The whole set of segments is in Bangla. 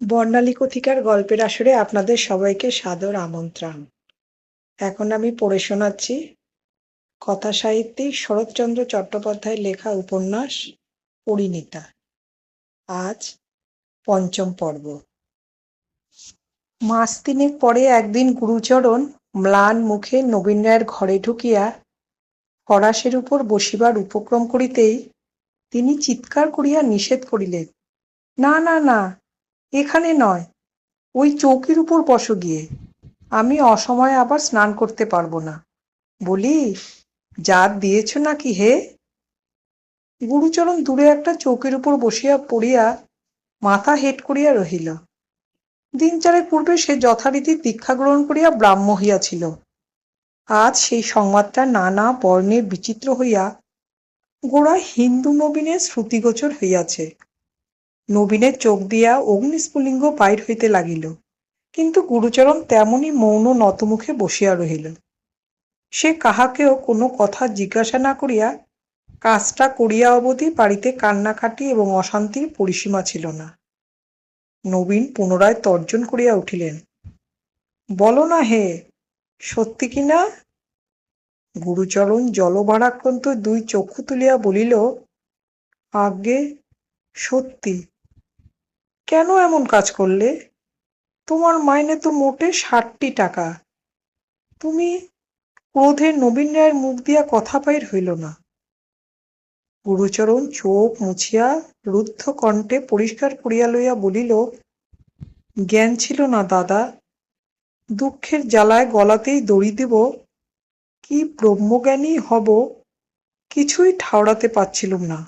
বর্ণালী কথিকার গল্পের আসরে আপনাদের সবাইকে সাদর আমন্ত্রণ। এখন আমি পড়ে শোনাচ্ছি কথা সাহিত্যিক শরৎচন্দ্র চট্টোপাধ্যায়ের লেখা উপন্যাস পরিণীতা। আজ পঞ্চম পর্ব। মাস তিনেক পরে একদিন গুরুচরণ ম্লান মুখে নবীন রায়ের ঘরে ঢুকিয়া ফরাসের উপর বসিবার উপক্রম করিতেই তিনি চিৎকার করিয়া নিষেধ করিলেন, না না না এখানে নয়, ওই চৌকির উপর বসো গিয়ে। আমি অসময়ে আবার স্নান করতে পারব না। বলি, জাত দিয়েছ নাকি হে? গুরুচরণ দূরে একটা চৌকির উপর বসিয়া পড়িয়া মাথা হেট করিয়া রহিল। দিন চারেক পূর্বে সে যথারীতি দীক্ষা গ্রহণ করিয়া ব্রাহ্ম হইয়াছিল। আজ সেই সংবাদটা নানা বর্ণে বিচিত্র হইয়া গোড়ায় হিন্দু নবীনের শ্রুতিগোচর হইয়াছে। নবীনের চোখ দিয়া অগ্নিস্ফুলিঙ্গ বাইর হইতে লাগিল, কিন্তু গুরুচরণ তেমনি মৌন নতমুখে বসিয়া রহিল। সে কাহাকেও কোনো কথা জিজ্ঞাসা না করিয়া কাজটা করিয়া অবধি বাড়িতে কান্নাকাটি এবং অশান্তির পরিসীমা ছিল না। নবীন পুনরায় তর্জন করিয়া উঠিলেন, বলো না হে, সত্যি কি না? গুরুচরণ জলভারাক্রান্ত দুই চক্ষু তুলিয়া বলিল, আজ্ঞে, সত্যি। কেন এমন কাজ করলে? তোমার মাইনে তো মোটে ষাটটি টাকা। তুমি ক্রোধে নবীন রায়ের মুখ দিয়া কথা পাইর হইল না। গুরুচরণ চোখ মুছিয়া রুদ্ধ কণ্ঠে পরিষ্কার করিয়া লইয়া বলিল, জ্ঞান ছিল না দাদা। দুঃখের জ্বালায় গলাতেই দড়ি দিব। কি ব্রহ্মজ্ঞানী হব কিছুই ঠাওরাতে পারছিলুম না।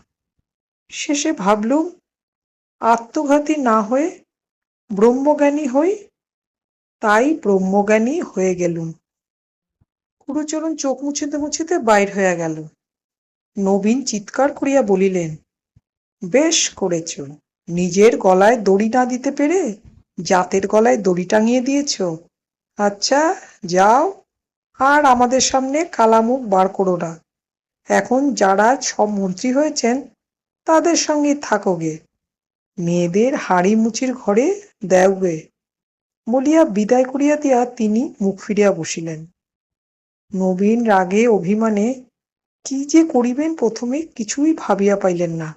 শেষে ভাবলুম আত্মঘাতী না হয়ে ব্রহ্মজ্ঞানী হই, তাই ব্রহ্মজ্ঞানী হয়ে গেলুম। কুরুচরণ চোখ মুছিতে মুছিতে বাইর হইয়া গেল। নবীন চিৎকার করিয়া বলিলেন, বেশ করেছ, নিজের গলায় দড়ি না দিতে পেরে জাতের গলায় দড়ি টাঙিয়ে দিয়েছ। আচ্ছা যাও, আর আমাদের সামনে কালামুখ বার করো না। এখন যারা সব মন্ত্রী হয়েছেন, তাদের সঙ্গে থাকোগে মেয়েদের হাড়ি মুচির ঘরে দেওগে বলিয়া বিদায় করিয়া দিয়া তিনি মুখ ফিরিয়া বসিলেন। নবীন রাগে অভিমানে, কি যে করিবেন প্রথমে কিছুই ভাবিয়া পাইলেন না।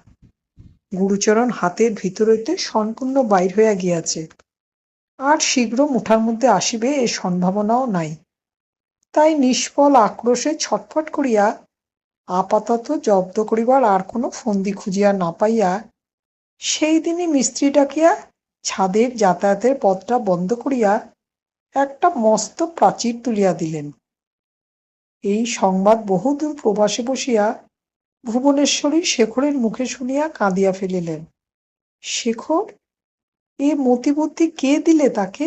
গুরুচরণ হাতের ভিতর হইতে সম্পূর্ণ বাইর হইয়া গিয়াছে। আর শীঘ্র মুঠার মধ্যে আসিবে এ সম্ভাবনাও নাই। তাই নিষ্ফল আক্রোশে ছটফট করিয়া আপাতত জব্দ করিবার আর কোনো ফন্দি খুঁজিয়া না পাইয়া সেই দিনই মিস্ত্রি ডাকিয়া ছাদের যাতায়াতের পথটা বন্ধ করিয়া একটা মস্ত প্রাচীর তুলিয়া দিলেন। এই সংবাদ বহুদূর প্রবাসে বসিয়া ভুবনেশ্বরী শেখরের মুখে শুনিয়া কাঁদিয়া ফেলিলেন। শেখর, এ মতিবুদ্ধি কে দিলে তাকে?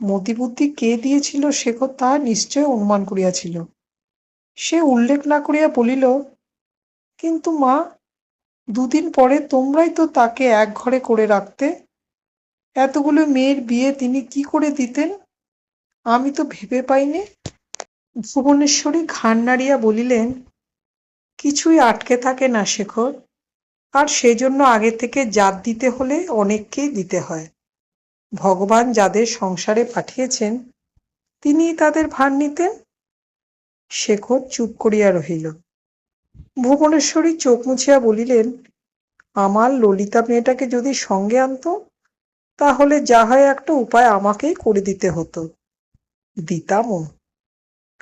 মতিবুদ্ধি কে দিয়েছিল শেখর তা নিশ্চয় অনুমান করিয়াছিল। সে উল্লেখ না করিয়া বলিল, কিন্তু মা দুদিন পরে তোমরাই তো তাকে এক ঘরে করে রাখতে। এতগুলো মেয়ের বিয়ে তিনি কি করে দিতেন? আমি তো ভেবে পাইনি। ভুবনেশ্বরী ঘাড় নাড়িয়া বলিলেন, কিছুই আটকে থাকে না শেখর। আর সেজন্য আগে থেকে জাত দিতে হলে অনেককেই দিতে হয়। ভগবান যাদের সংসারে পাঠিয়েছেন তিনি তাদের ভার নিতেন। শেখর চুপ করিয়া রহিল। ভুবনেশ্বরী চোখ মুছিয়া বলিলেন, আমার ললিতা মেয়েটাকে যদি সঙ্গে আনতো, তাহলে যা হয় একটা উপায় আমাকেই করে দিতে হতো। দিতামও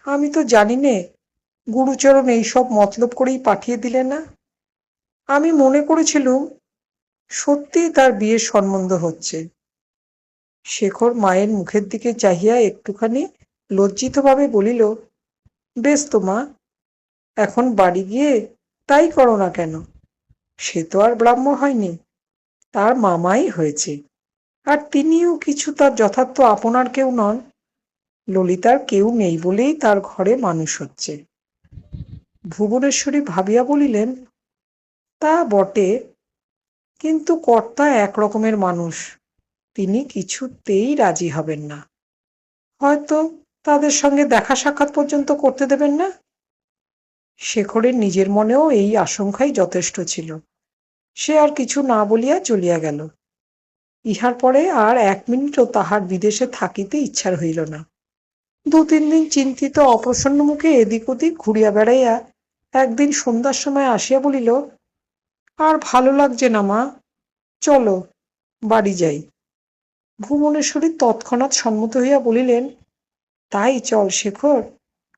আমি তো জানি নে, গুরুচরণ এইসব মতলব করেই পাঠিয়ে দিলে না। আমি মনে করেছিলুম, সত্যিই তার বিয়ের সম্বন্ধ হচ্ছে। শেখর মায়ের মুখের দিকে চাহিয়া একটুখানি লজ্জিতভাবে বলিল, বেশ তো মা এখন বাড়ি গিয়ে তাই করো না কেন? সে তো আর ব্রাহ্ম হয়নি। তার মামাই হয়েছে। আর তিনিও কিছু তার যথার্থ আপনার কেউ নন। ললিতার কেউ নেই বলেই তার ঘরে মানুষ হচ্ছে। ভুবনেশ্বরী ভাবিয়া বলিলেন, তা বটে, কিন্তু কর্তা এক রকমের মানুষ। তিনি কিছুতেই রাজি হবেন না। হয়তো তাদের সঙ্গে দেখা সাক্ষাৎ পর্যন্ত করতে দেবেন না? শেখরের নিজের মনেও এই আশঙ্কাই যথেষ্ট ছিল। সে আর কিছু না বলিয়া চলিয়া গেল। ইহার পরে আর এক মিনিটও তাহার বিদেশে থাকিতে ইচ্ছার হইল না। দু তিন দিন চিন্তিত অপ্রসন্ন মুখে এদিক ওদিক ঘুরিয়া বেড়াইয়া একদিন সন্ধ্যার সময় আসিয়া বলিল, আর ভালো লাগছে না মা। চলো, বাড়ি যাই। ভুবনেশ্বরী তৎক্ষণাৎ সম্মত হইয়া বলিলেন, তাই চল শেখর,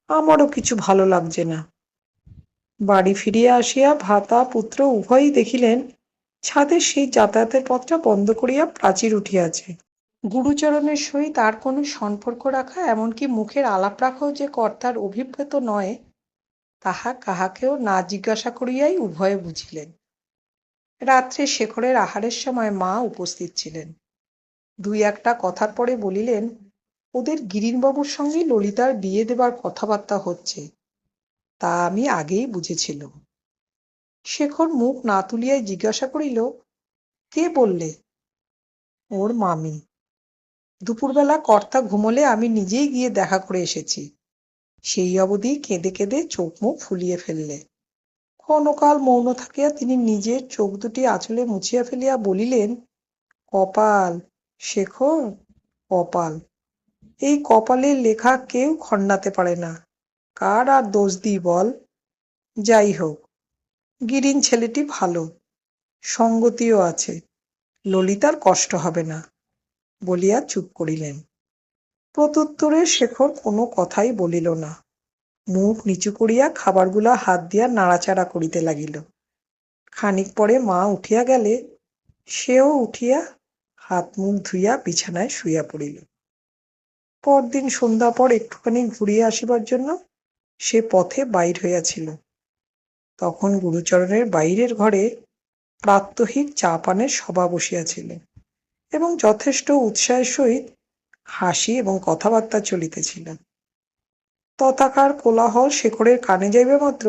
আমারও কিছু ভালো লাগছে না। বাড়ি ফিরিয়া আসিয়া ভাতা, পুত্র উভয়ই দেখিলেন ছাদের সেই যাতায়াতের পথটা বন্ধ করিয়া প্রাচীর উঠিয়াছে। গুরুচরণের সহিত আর কোনো সম্পর্ক রাখা, এমনকি মুখের আলাপ রাখাও যে কর্তার অভিপ্রেত নয়, তাহা কাহাকেও না জিজ্ঞাসা করিয়াই উভয়ে বুঝিলেন। রাত্রে শেখরের আহারের সময় মা উপস্থিত ছিলেন। দুই একটা কথার পরে বলিলেন, ওদের গিরিনবাবুর সঙ্গে ললিতার বিয়ে দেবার কথাবার্তা হচ্ছে। তা আমি আগেই বুঝেছিলুম। শেখর মুখ না তুলিয়াই জিজ্ঞাসা করিল, কে বললে? ওর মামি। দুপুরবেলা কর্তা ঘুমোলে আমি নিজেই গিয়ে দেখা করে এসেছি। সেই অবধি কেঁদে কেঁদে চোখ মুখ ফুলিয়ে ফেললে। ক্ষণকাল মৌন থাকিয়া তিনি নিজের চোখ দুটি আঁচলে মুছিয়া ফেলিয়া বলিলেন, কপাল, শেখর, কপাল। এই কপালের লেখা কেউ খণ্ডাতে পারে না। কার আর দোষ দিই বল? যাই হোক, গিরিন ছেলেটি ভালো, সঙ্গতিও আছে, ললিতার কষ্ট হবে না, বলিয়া চুপ করিলেন। প্রত্যুত্তরে শেখর কোনো কথাই বলিল না। মুখ নিচু করিয়া খাবারগুলা হাত দিয়া নাড়াচাড়া করিতে লাগিল। খানিক পরে মা উঠিয়া গেলে, সেও উঠিয়া হাত মুখ ধুইয়া বিছানায় শুইয়া পড়িল। পরদিন সন্ধ্যা পর একটুখানি ঘুরিয়া আসিবার জন্য সে পথে বাইর হইয়াছিল। তখন গুরুচরণের বাইরের ঘরে প্রাত্যহিক চা পানের সভা বসিয়াছিল এবং যথেষ্ট উৎসাহের সহিত হাসি এবং কথাবার্তা চলিতেছিল। তথাকার কোলাহল শেখরের কানে যাইবে মাত্র,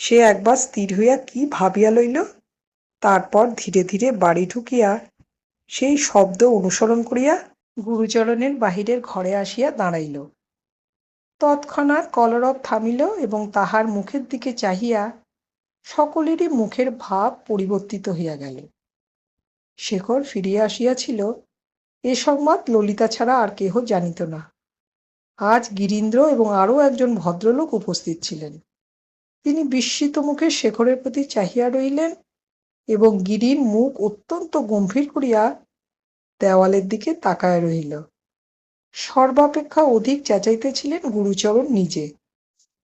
সে একবার স্থির হইয়া কি ভাবিয়া লইল, তারপর ধীরে ধীরে বাড়ি ঢুকিয়া সেই শব্দ অনুসরণ করিয়া গুরুচরণের বাহিরের ঘরে আসিয়া দাঁড়াইল। তৎক্ষণাৎ কলরব থামিল এবং তাহার মুখের দিকে চাহিয়া সকলেরই মুখের ভাব পরিবর্তিত হইয়া গেল। শেখর ফিরিয়া আসিয়াছিল, এ সংবাদ ললিতা ছাড়া আর কেহ জানিত না। আজ গিরীন্দ্র এবং আরও একজন ভদ্রলোক উপস্থিত ছিলেন। তিনি বিস্মিত মুখে শেখরের প্রতি চাহিয়া রইলেন এবং গিরির মুখ অত্যন্ত গম্ভীর করিয়া দেওয়ালের দিকে তাকায় রহিল। সর্বাপেক্ষা অধিক চেঁচাইতেছিলেন গুরুচরণ নিজে।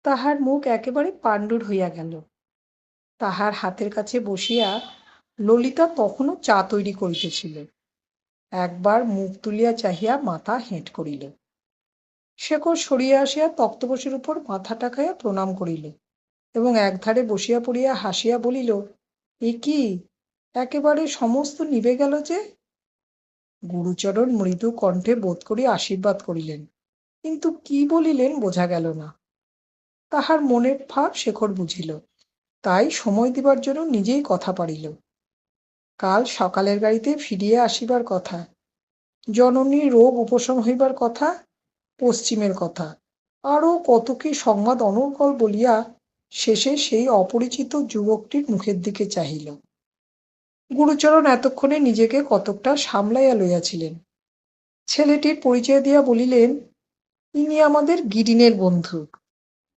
তাহার মুখ একেবারে পাণ্ডুর হইয়া গেল। তাহার হাতের কাছে বসিয়া ললিতা তখনও চা তৈরি করিতেছিল। একবার মুখ তুলিয়া চাহিয়া মাথা হেঁট করিল। শেখর সরিয়া আসিয়া তক্তপোষের উপর মাথা টাকাইয়া প্রণাম করিল এবং একধারে বসিয়া পড়িয়া হাসিয়া বলিল, এ কি? একেবারে সমস্ত নিভে গেল যে? গুরুচরণ মৃদু কণ্ঠে বোধ করি আশীর্বাদ করিলেন। কিন্তু কি বলিলেন বোঝা গেল না। তাহার মনের ভাব শেখর বুঝিল। তাই সময় দিবার জন্য নিজেই কথা পারিল কাল সকালের গাড়িতে ফিরিয়া আসিবার কথা জননীর রোগ উপশম হইবার কথা, পশ্চিমের কথা, আরও কত কি সংবাদ অনর্গল বলিয়া শেষে সেই অপরিচিত যুবকটির মুখের দিকে চাহিল। গুরুচরণ এতক্ষণে নিজেকে কতকটা সামলাইয়া লইয়াছিলেন। ছেলেটির পরিচয় দিয়া বলিলেন, ইনি আমাদের গিরিনের বন্ধু।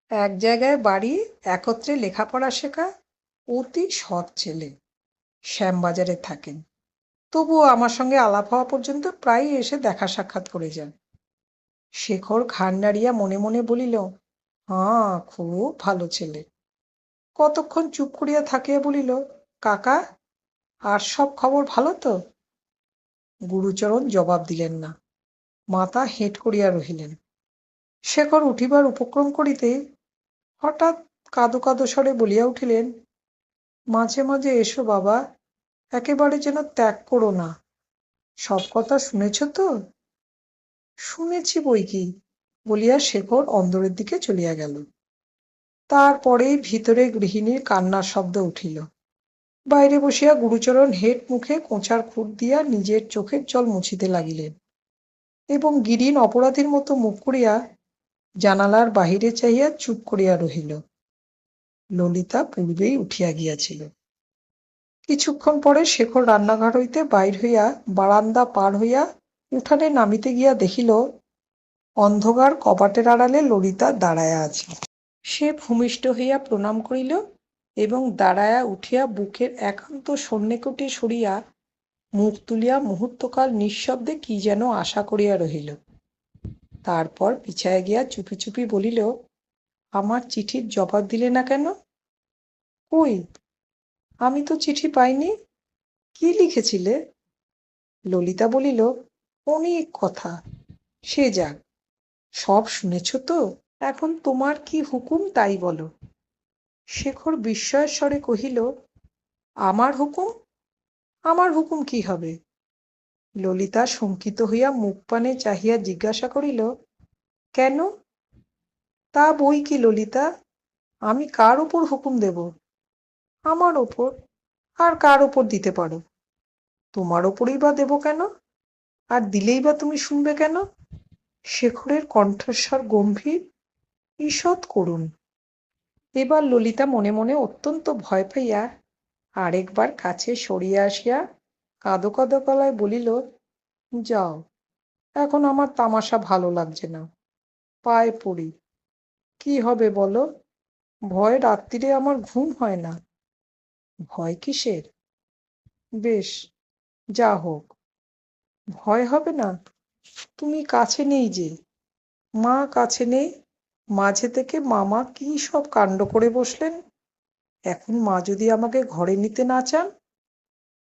এক জায়গায় বাড়ি, একত্রে লেখাপড়া শেখা, অতি সৎ ছেলে। শ্যামবাজারে থাকেন। তবুও আমার সঙ্গে আলাপ হওয়া পর্যন্ত প্রায়ই এসে দেখা সাক্ষাৎ করে যান। শেখর ঘাড় নাড়িয়া মনে মনে বলিল হ্যাঁ খুব ভালো ছেলে। কতক্ষণ চুপ করিয়া থাকিয়া বলিল, কাকা আর সব খবর ভালো তো? গুরুচরণ জবাব দিলেন না। মাথা হেঁট করিয়া রহিলেন। শেখর উঠিবার উপক্রম করিতে হঠাৎ কাদো কাদো স্বরে বলিয়া উঠিলেন, মাঝে মাঝে এসো বাবা, একেবারে যেন ত্যাগ করো না। সব কথা শুনেছ তো? শুনেছি বই কি? বলিয়া শেখর অন্দরের দিকে চলিয়া গেল। তারপরেই ভিতরে গৃহিণীর কান্নার শব্দ উঠিল। বাইরে বসিয়া গুরুচরণ হেট মুখে কোঁচার খুঁট দিয়া নিজের চোখের জল মুছিতে লাগিলেন এবং গিরিন অপরাধীর মতো মুখ করিয়া জানালার বাহিরে চাহিয়া চুপ করিয়া রহিল। ললিতা পূর্বেই উঠিয়া গিয়াছিল। কিছুক্ষণ পরে শেখর রান্নাঘর হইতে বাইর হইয়া বারান্দা পার হইয়া উঠানে নামিতে গিয়া দেখিল, অন্ধকার কপাটের আড়ালে ললিতা দাঁড়াইয়া আছে। সে ভূমিষ্ঠ হইয়া প্রণাম করিল এবং দাঁড়ায়া উঠিয়া বুকের একান্ত সন্নিকটে সরিয়া মুখ তুলিয়া মুহূর্তকাল নিঃশব্দে কি যেন আশা করিয়া রহিল। তারপর পিছায় গিয়া চুপি চুপি বলিল, আমার চিঠির জবাব দিলে না কেন? কই? আমি তো চিঠি পাইনি। কি লিখেছিলে? ললিতা বলিল, অনেক কথা। সে যাক। সব শুনেছ তো? এখন তোমার কি হুকুম তাই বলো। শেখর বিস্ময়ের স্বরে কহিল, আমার হুকুম? আমার হুকুম কি হবে? ললিতা শঙ্কিত হইয়া মুখ পানে চাহিয়া জিজ্ঞাসা করিল, কেন? তা বই কি ললিতা? আমি কার ওপর হুকুম দেব? আমার ওপর আর কার ওপর দিতে পারো? তোমার ওপরেই বা দেব কেন? আর দিলেই বা তুমি শুনবে কেন? শেখরের কণ্ঠস্বর গম্ভীর। ঈষৎ করুণ। এবার ললিতা মনে মনে অত্যন্ত ভয় পাইয়া আরেকবার কাছে সরিয়া আসিয়া কাঁদো কাঁদো গলায় বলিল, যাও, এখন আমার তামাশা ভালো লাগছে না, পায়ে পড়ি। কি হবে বলো? ভয় রাত্রিরে আমার ঘুম হয় না। ভয় কিসের? বেশ, যা হোক। ভয় হবে না? তুমি কাছে নেই যে, মা কাছে নেই? মাঝে থেকে মামা কি সব কাণ্ড করে বসলেন? এখন মা যদি আমাকে ঘরে নিতে না চান?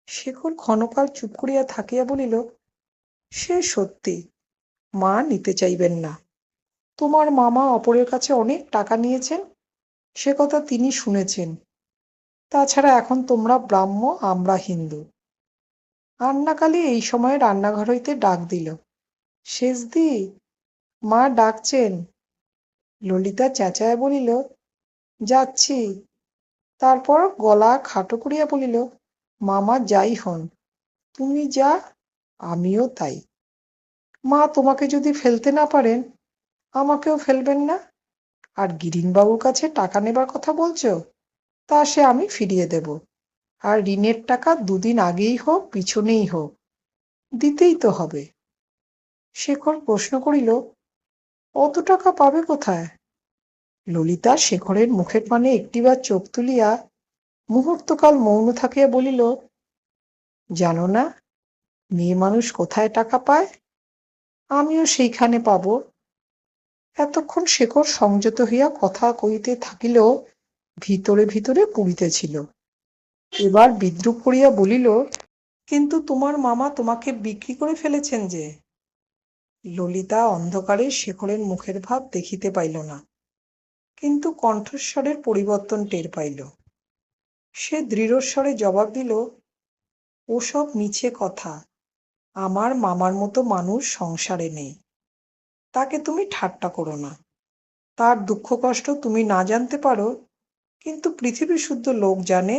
শেখর ক্ষণকাল চুপ করিয়া থাকিয়া বলিল, সে সত্যি, মা নিতে চাইবেন না। তোমার মামা অপরের কাছে অনেক টাকা নিয়েছেন, সে কথা তিনি শুনেছেন। তাছাড়া এখন তোমরা ব্রাহ্ম, আমরা হিন্দু। রান্নাকালে এই সময় রান্নাঘর হইতে ডাক দিল, শেষদি, মা ডাকছেন। ললিতা চেঁচায় বলিল, যাচ্ছি। তারপর গলা খাটো করিয়া বলিল, মামা যাই হন, তুমি যা, আমিও তাই। মা তোমাকে যদি ফেলতে না পারেন, আমাকেও ফেলবেন না। আর গিরিনবাবুর কাছে টাকা নেবার কথা বলছো, তা সে আমি ফিরিয়ে দেব। আর ঋণের টাকা দুদিন আগেই হোক, পিছনেই হোক, দিতেই তো হবে। শেখর প্রশ্ন করিল অত টাকা পাবে কোথায়? ললিতা শেখরের মুখের পানে একটিবার চোখ তুলিয়া মুহূর্তকাল মৌন থাকিয়া বলিল, জানো না, মেয়ে মানুষ কোথায় টাকা পায়? আমিও সেইখানে পাব। এতক্ষণ শেখর সংযত হইয়া কথা কইতে থাকিলেও ভিতরে ভিতরে পুড়িতেছিল। এবার বিদ্রুপ করিয়া বলিল, কিন্তু তোমার মামা তোমাকে বিক্রি করে ফেলেছেন যে ললিতা অন্ধকারে শেখরের মুখের ভাব দেখিতে পাইল না, কিন্তু কণ্ঠস্বরের পরিবর্তন টের পাইল। সে দৃঢ়স্বরে জবাব দিল ওসব মিছে কথা, আমার মামার মতো মানুষ সংসারে নেই। তাকে তুমি ঠাট্টা করো না। তার দুঃখ কষ্ট তুমি না জানতে পারো, কিন্তু পৃথিবী শুদ্ধ লোক জানে,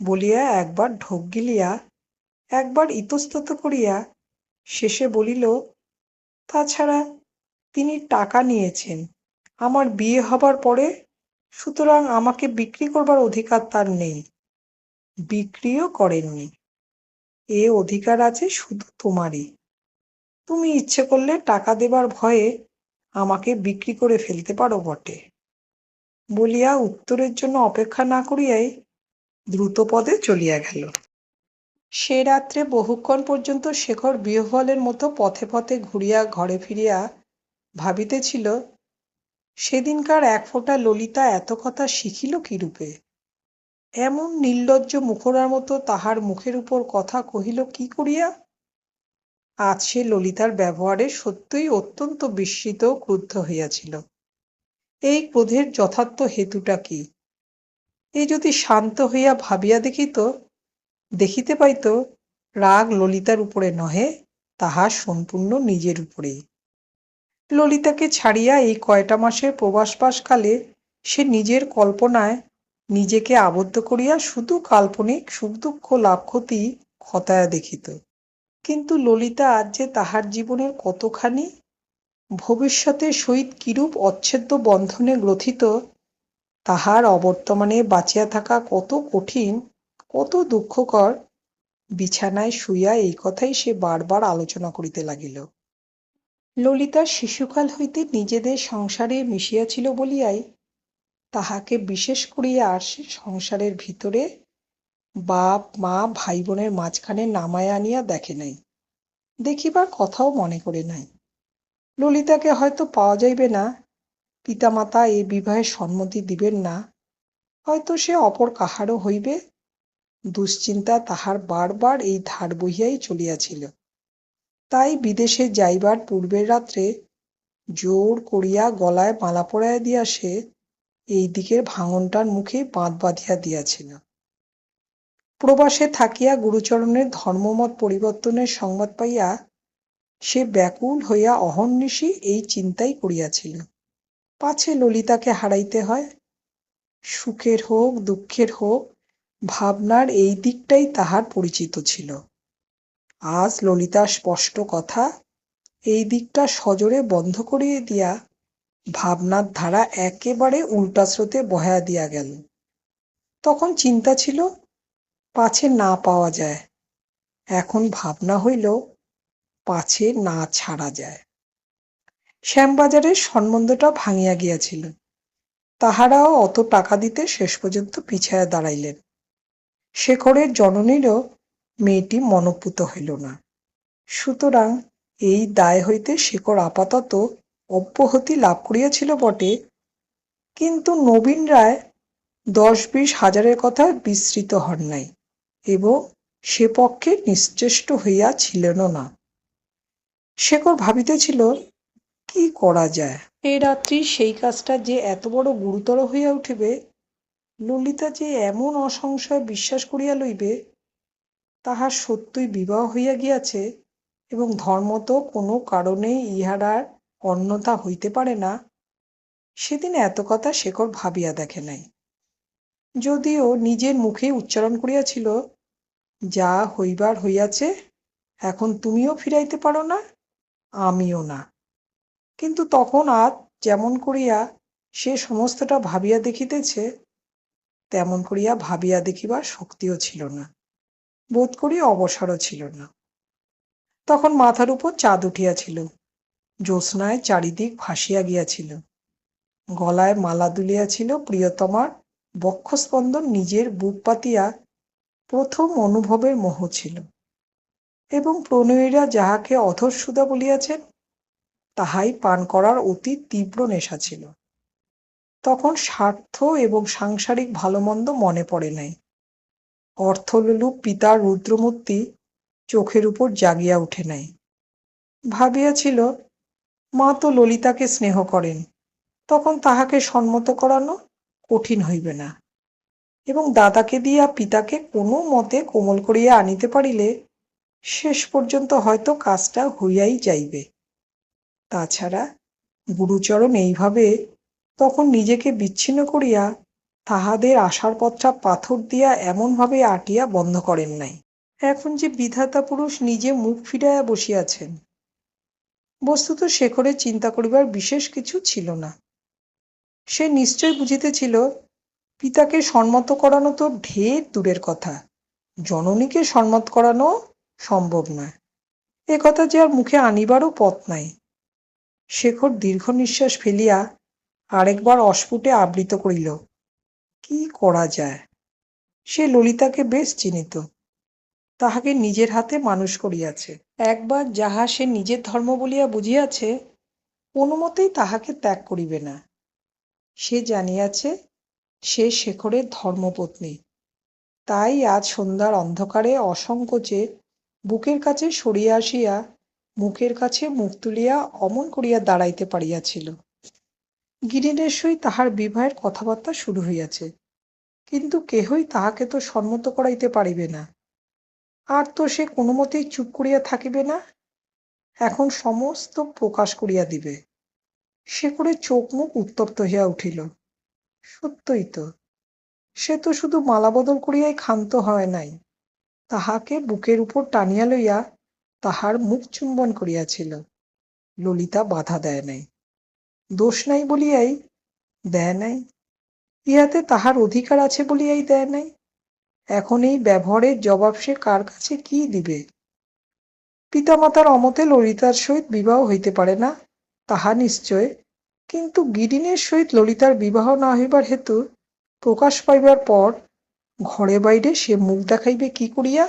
বলিয়া একবার ঢোক গিলিয়া, একবার ইতস্তত করিয়া, শেষে বলিল তাছাড়া তিনি টাকা নিয়েছেন। আমার বিয়ে হবার পরে সুতরাং আমাকে বিক্রি করবার অধিকার তার নেই। বিক্রিও করেননি। এ অধিকার আছে শুধু তোমারই। তুমি ইচ্ছে করলে টাকা দেবার ভয়ে আমাকে বিক্রি করে ফেলতে পারো বটে। বলিয়া উত্তরের জন্য অপেক্ষা না করিয়াই দ্রুতপদে চলিয়া গেল। সে রাত্রে বহুক্ষণ পর্যন্ত শেখর বিহ্বলের মতো পথে পথে ঘুরিয়া ঘরে ফিরিয়া ভাবিতেছিল, সেদিনকার এক ফোঁটা ললিতা এত কথা শিখিল কিরূপে এমন নির্লজ্জ মুখরার মতো তাহার মুখের উপর কথা কহিল কি করিয়া? আজ সে ললিতার ব্যবহারে সত্যই অত্যন্ত বিস্মিত ক্রুদ্ধ হইয়াছিল। এই ক্রোধের যথার্থ হেতুটা কি? এ যদি শান্ত হইয়া ভাবিয়া দেখিত দেখিতে পাইত, রাগ ললিতার উপরে নহে, তাহা সম্পূর্ণ নিজের উপরেই। ললিতাকে ছাড়িয়া এই কয়টা মাসের প্রবাসবাসকালে সে নিজের কল্পনায় নিজেকে আবদ্ধ করিয়া শুধু কাল্পনিক সুখ দুঃখ লাভ ক্ষতি খতায়া দেখিত। কিন্তু ললিতা আজ যে তাহার জীবনের কতখানি ভবিষ্যতের সহিত কিরূপ অচ্ছেদ্য বন্ধনে গ্রথিত, তাহার অবর্তমানে বাঁচিয়া থাকা কত কঠিন কত দুঃখকর বিছানায় শুইয়া এই কথাই সে বারবার আলোচনা করিতে লাগিল। ললিতা শিশুকাল হইতে নিজেদের সংসারে মিশিয়াছিল বলিয়াই তাহাকে বিশেষ করিয়া আর সে সংসারের ভিতরে বাপ, মা ভাই বোনের মাঝখানে নামায় আনিয়া দেখে নাই। দেখিবার কথাও মনে করে নাই। ললিতাকে হয়তো পাওয়া যাইবে না, পিতামাতা এ বিবাহের সম্মতি দিবেন না, হয়তো সে অপর কাহারও হইবে দুশ্চিন্তা তাহার বারবার এই ধার বহিয়াই চলিয়াছিল। তাই বিদেশে যাইবার পূর্বের রাত্রে জোর করিয়া গলায় মালা পরাইয়া দিয়া সে এই দিকের ভাঙনটার মুখে বাঁধ বাঁধিয়া দিয়াছিল। প্রবাসে থাকিয়া গুরুচরণের ধর্মমত পরিবর্তনের সংবাদ পাইয়া সে ব্যাকুল হইয়া অহর্নিশি এই চিন্তাই করিয়াছিল। পাছে ললিতাকে হারাইতে হয়, সুখের হোক, দুঃখের হোক ভাবনার এই দিকটাই তাহার পরিচিত ছিল। আজ ললিতা স্পষ্ট কথা, এই দিকটা সজোরে বন্ধ করিয়ে দিয়া ভাবনার ধারা একেবারে উল্টা স্রোতে বহায়া দিয়া গেল। তখন চিন্তা ছিল, পাছে না পাওয়া যায়। এখন ভাবনা হইল পাছে না ছাড়া যায়। শ্যামবাজারের সম্বন্ধটা ভাঙিয়া গিয়াছিল। তাহারাও অত টাকা দিতে শেষ পর্যন্ত পিছায়া দাঁড়াইলেন। শেখরের জননীরও মেয়েটি মনোপুত হইল না। সুতরাং এই দায় হইতে শেখর আপাতত অব্যাহতি লাভ করিয়াছিল বটে, কিন্তু নবীন রায় দশ বিশ হাজারের কথা বিস্মৃত হন নাই এবং সে পক্ষে নিশ্চেষ্ট হইয়া ছিলেনও না। শেখর ভাবিতেছিল, কি করা যায়? এই রাত্রি সেই কাজটা যে এত বড় গুরুতর হইয়া উঠিবে ললিতা যে এমন অসংশয় বিশ্বাস করিয়া লইবে, তাহার সত্যই বিবাহ হইয়া গিয়াছে এবং ধর্ম তো কোনো কারণেই ইহারার অন্যথা হইতে পারে না, সেদিন এত কথা শেখর ভাবিয়া দেখে নাই। যদিও নিজের মুখে উচ্চারণ করিয়াছিল, যা হইবার হইয়াছে, এখন তুমিও ফিরাইতে পারো না, আমিও না। কিন্তু তখন আজ যেমন করিয়া সে সমস্তটা ভাবিয়া দেখিতেছে তেমন করিয়া ভাবিয়া দেখিবার শক্তিও ছিল না, বোধ করি অবসরও ছিল না। তখন মাথার উপর চাঁদ উঠিয়াছিল, জ্যোৎস্নায় চারিদিক ভাসিয়া গিয়াছিল, গলায় মালা দুলিয়াছিল প্রিয়তমার বক্ষস্পন্দন নিজের বুক পাতিয়া প্রথম অনুভবের মোহ ছিল, এবং প্রণয়ীরা যাহাকে অধরসুদা বলিয়াছেন, তাহাই পান করার অতি তীব্র নেশা ছিল। তখন স্বার্থ এবং সাংসারিক ভালোমন্দ মনে পড়ে নাই। অর্থলোলুপ পিতার রুদ্রমূর্তি চোখের উপর জাগিয়া উঠে নাই। ভাবিয়াছিল, মা তো ললিতাকে স্নেহ করেন, তখন তাহাকে সম্মত করানো কঠিন হইবে না। এবং দাদাকে দিয়া পিতাকে কোনো মতে কোমল করিয়া আনিতে পারিলে শেষ পর্যন্ত হয়তো কাজটা হইয়াই যাইবে। তাছাড়া গুরুচরণ এইভাবে তখন নিজেকে বিচ্ছিন্ন করিয়া তাহাদের আশার পথটা পাথর দিয়া এমনভাবে আটিয়া বন্ধ করেন নাই। এখন যে বিধাতা পুরুষ নিজে মুখ ফিরাইয়া বসিয়াছেন, বস্তুত শেখরের চিন্তা করিবার বিশেষ কিছু ছিল না। সে নিশ্চয় বুঝিতেছিল, পিতাকে সম্মত করানো তো ঢের দূরের কথা, জননীকে সম্মত করানো সম্ভব নয়। এ কথা যে আর মুখে আনিবারও পথ নাই। শেখর দীর্ঘ নিঃশ্বাস ফেলিয়া আরেকবার অস্ফুটে আবৃত করিল। কি করা যায়? সে ললিতাকে বেশ চিনিত। তাহাকে নিজের হাতে মানুষ করিয়াছে। একবার যাহা সে নিজের ধর্ম বলিয়া বুঝিয়াছে, কোনো মতেই তাহাকে ত্যাগ করিবে না। সে জানিয়াছে, সে শেখরের ধর্মপত্নী। তাই আজ সন্ধ্যার অন্ধকারে অসংকোচে বুকের কাছে সরিয়া আসিয়া মুখের কাছে মুখ তুলিয়া অমন করিয়া দাঁড়াইতে পারিয়াছিল। গিরিনের সই তাহার বিবাহের কথাবার্তা শুরু হইয়াছে। কিন্তু কেহই তাহাকে তো সম্মত করাইতে পারিবে না। আর তো সে কোনো মতেই চুপ করিয়া থাকিবে না। এখন সমস্ত প্রকাশ করিয়া দিবে। সে করে চোখ মুখ উত্তপ্ত হইয়া উঠিল। সত্যই তো, সে তো শুধু মালা বদল করিয়াই ক্ষান্ত হয় নাই। তাহাকে বুকের উপর টানিয়া লইয়া তাহার মুখ চুম্বন করিয়াছিল। ললিতা বাধা দেয় নাই। দোষ নাই বলিয়াই দেয় নাই। ইহাতে তাহার অধিকার আছে বলিয়াই দেয় নাই। এখন এই ব্যবহারের জবাব সে কার কাছে কি দিবে? পিতামাতার অমতে ললিতার সহিত বিবাহ হইতে পারে না, তাহা নিশ্চয়। কিন্তু গিরিনের সহিত ললিতার বিবাহ না হইবার হেতু প্রকাশ পাইবার পর ঘরে বাইরে সে মুখ দেখাইবে কি করিয়া?